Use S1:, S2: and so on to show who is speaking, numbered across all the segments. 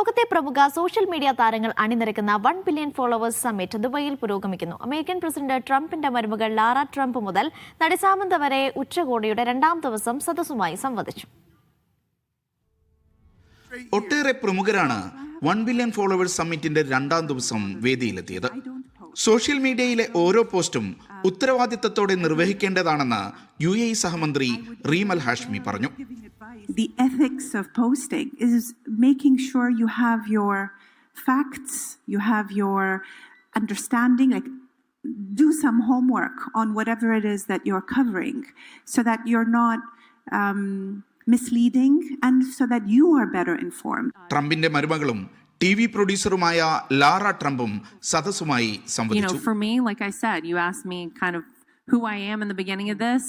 S1: ലോകത്തെ പ്രമുഖ social media താരങ്ങൾ അണിനിരക്കുന്ന വൺ ബില്യൺ ഫോളോവേഴ്സ് സമ്മിറ്റ് ദുബൈയിൽ പുരോഗമിക്കുന്നു. അമേരിക്കൻ പ്രസിഡന്റ് ട്രംപിന്റെ മരുമകൾ ലാറ ട്രംപ് മുതൽ നടി സാമന്ത വരെ ഉച്ചകോടിയുടെ രണ്ടാം ദിവസം സദസ്സുമായി സംവദിച്ചു.
S2: ഒട്ടേറെ പ്രമുഖരാണ് വൺ ബില്യൺ ഫോളോവേഴ്സ് സമ്മിറ്റിന്റെ രണ്ടാം ദിവസം വേദിയിലെത്തിയത്. സോഷ്യൽ മീഡിയയിലെ ഓരോ പോസ്റ്റും ഉത്തരവാദിത്തത്തോടെ നിർവഹിക്കേണ്ടതാണെന്ന് യു എ സഹമന്ത്രി റീമൽ ഹാഷ്മി പറഞ്ഞു.
S3: the ethics of posting is making sure you have your facts, you have your understanding, like do some homework on whatever it is that you're covering so that you're not um, misleading and so that you are better informed.
S2: ട്രംപിന്റെ മരുമകളും T V പ്രൊഡ്യൂസറുമായ Lara ട്രംപും സദസ്സുമായി
S4: you know,
S2: സംവദിച്ചു
S4: for me, like I said, you asked me kind of who I am in the beginning of this,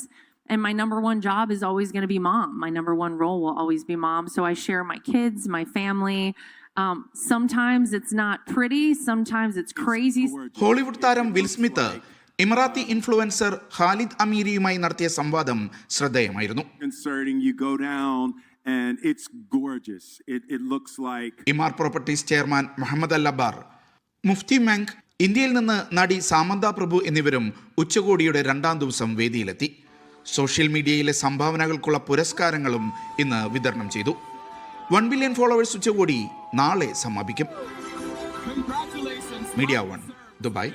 S4: And my number one job is always going to be mom. My number one role will always be mom. So I share my kids, my family. Um, sometimes it's not pretty, sometimes it's crazy.
S2: Hollywood താരം Will Smith ഇമറാത്തി influencer Khalid അമീരിയുമായി നടത്തിയ സംവാദം ശ്രദ്ധേയമായിരുന്നു
S5: concerning. You go down and it's gorgeous. It, it looks like
S2: Emaar properties chairman Mohammed Al Abbar Mufti മെങ് ഇന്ത്യയിൽ നിന്ന് നടി സാമന്ത പ്രഭു എന്നിവരും ഉച്ചകോടിയുടെ രണ്ടാം ദിവസം വേദിയിലെത്തി സോഷ്യൽ മീഡിയയിലെ സംഭാവനകൾക്കുള്ള പുരസ്കാരങ്ങളും ഇന്ന് വിതരണം ചെയ്തു. വൺ ബില്യൺ ഫോളോവേഴ്സ് ഉച്ചകോടി നാളെ സമാപിക്കും. Media one Dubai